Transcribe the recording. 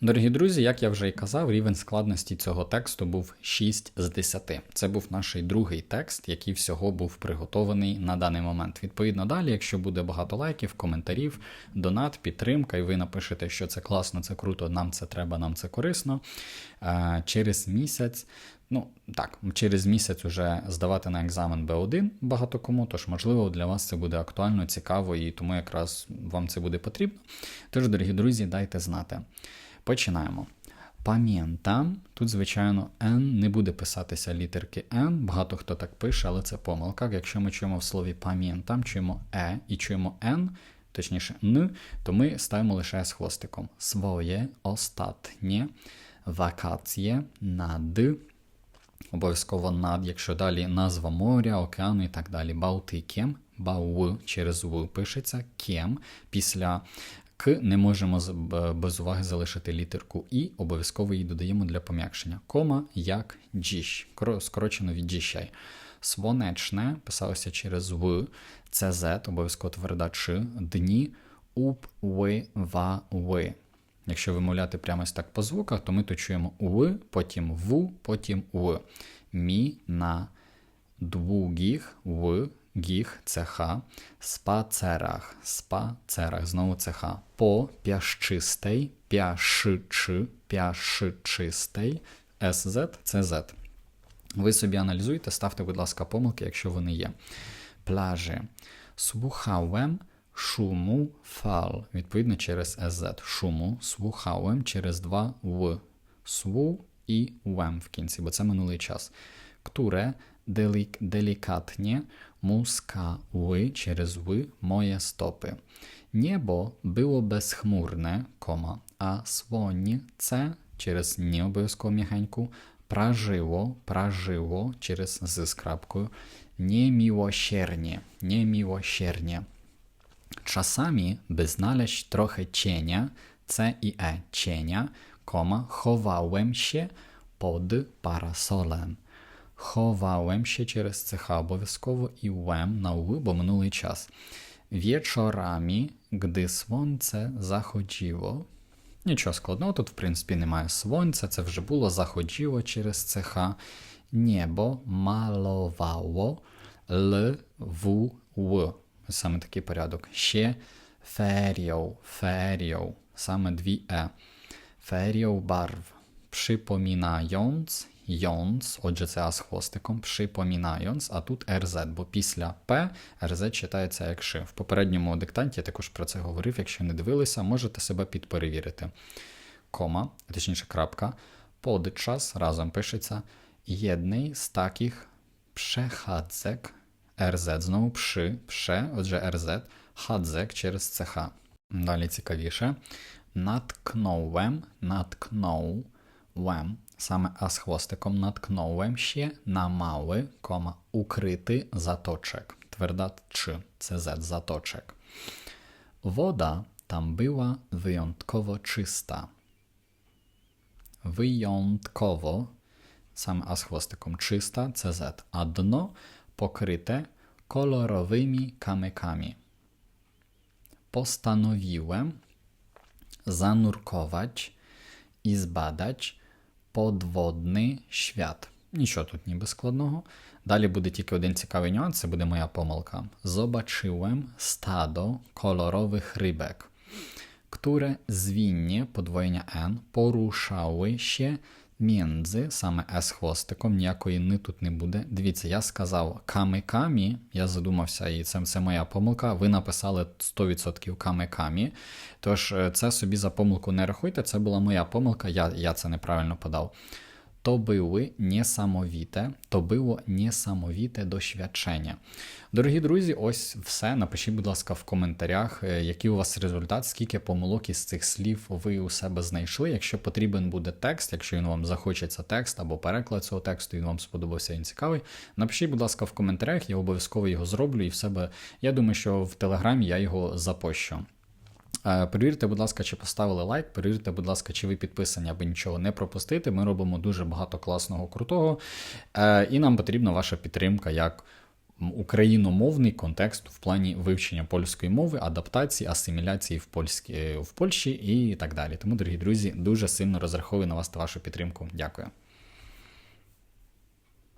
Дорогі друзі, як я вже і казав, рівень складності цього тексту був 6 з 10. Це був наш другий текст, який всього був приготований на даний момент. Відповідно, далі, якщо буде багато лайків, коментарів, донат, підтримка, і ви напишете, що це класно, це круто, нам це треба, нам це корисно. е, Через місяць. Ну так, через місяць уже здавати на екзамен Б1 багато кому, тож, можливо, для вас це буде актуально, цікаво, і тому якраз вам це буде потрібно. Тож, дорогі друзі, дайте знати. Починаємо. Пам'ятам, тут, звичайно, N не буде писатися літерки N, багато хто так пише, але це помилка. Якщо ми чуємо в слові пам'ятам, чуємо Е і чуємо N, точніше Н, то ми ставимо лише з хвостиком. Своє остатнє вакації над обов'язково над, якщо далі назва моря, океану і так далі. Балтикем, бау через В пишеться, кем. Після К не можемо без уваги залишити літерку І, обов'язково її додаємо для пом'якшення. Кома як діщ, скорочено від діщай. Свонечне писалося через В, ЦЗ, обов'язково тверда Ч, дні, уп, ви, ва, ви. Якщо вимовляти прямо ось так по звуках, то ми то чуємо в, потім в, потім в. Мі на двугіх в гіх це х, спацерах, спацерах, знову це х. По пящистей, пяшичи, пяшичистей, СЗ Z. Ви собі аналізуйте, ставте, будь ласка, помилки, якщо вони є. Пляжі. Słuchałem шуму фал. Відповідно, через SZ. Шуму. Słuchałem через два в. Сву і вем в кінці, бо це минулий час. Które делік, делікатnie muskały через ви моє стопи. Небо було безхмурне, кома, а słońce через не обов'язково м'ягеньку, пражило, пражило через з з крапкою, niemiłosiernie, niemiłosiernie. Czasami, by znaleźć trochę cienia, C i E, cienia, koma, chowałem się pod parasolem. Chowałem się через CH обов'язково і łem на U, бо минулий час. Wieczorami, gdy słońce zachodziło. Нічого складного, тут, в принципі, немає сонця, це вже було, заходіло через ЦХ. Небо маловало Л, В, В. Саме такий порядок. Ще феріоу, феріоу, саме дві Е. Феріоу барв. Przypominając, jąc, отже, це А з хвостиком, przypominając, а тут РЗ, бо після П РЗ читається як Ш. В попередньому диктанті я також про це говорив. Якщо не дивилися, можете себе підперевірити. Кома, точніше крапка, подчас разом пишеться єдний з таких przechadzek РЗ. Знову пши, пше, отже РЗ, хадзек через ЦХ. Далі цікавіше. Наткнуłem, наткнуłem, саме А з хвостиком наткнуłem ще на mały, кома, укрити заточек. Тверда Ч, це Z, заточек. Woda tam była wyjątkowo czysta. Wyjątkowo, саме А з хвостиком czysta, CZ, a dno pokryte kolorowymi kamykami. Postanowiłem zanurkować i zbadać podwodny świat. Нічого тут ніби складного. Далі буде тільки один цікавий нюанс, це буде моя помилка. Zobaczyłem stado kolorowych rybek, które zwinnie, podwojenia N, poruszały się między, саме С хвостиком, ніякої ни тут не буде. Дивіться, я сказав камикамі, я задумався, і це, це моя помилка. Ви написали 100% камикамі. Тож е, це собі за помилку не рахуйте, це була моя помилка, я, я це неправильно подав. To były niesamowite, to było niesamowite doświadczення. Дорогі друзі, ось все. Напишіть, будь ласка, в коментарях, е, який у вас результат, скільки помилок із цих слів ви у себе знайшли. Якщо потрібен буде текст, якщо він вам захочеться текст або переклад цього тексту, він вам сподобався, він цікавий. Напишіть, будь ласка, в коментарях, я обов'язково його зроблю і в себе. Я думаю, що в телеграмі я його запощу. Е, Перевірте, будь ласка, чи поставили лайк, перевірте, будь ласка, чи ви підписані, аби нічого не пропустити. Ми робимо дуже багато класного, крутого. Е, І нам потрібна ваша підтримка як україномовний контекст в плані вивчення польської мови, адаптації, асиміляції в, польській, в Польщі і так далі. Тому, дорогі друзі, дуже сильно розраховую на вас та вашу підтримку. Дякую.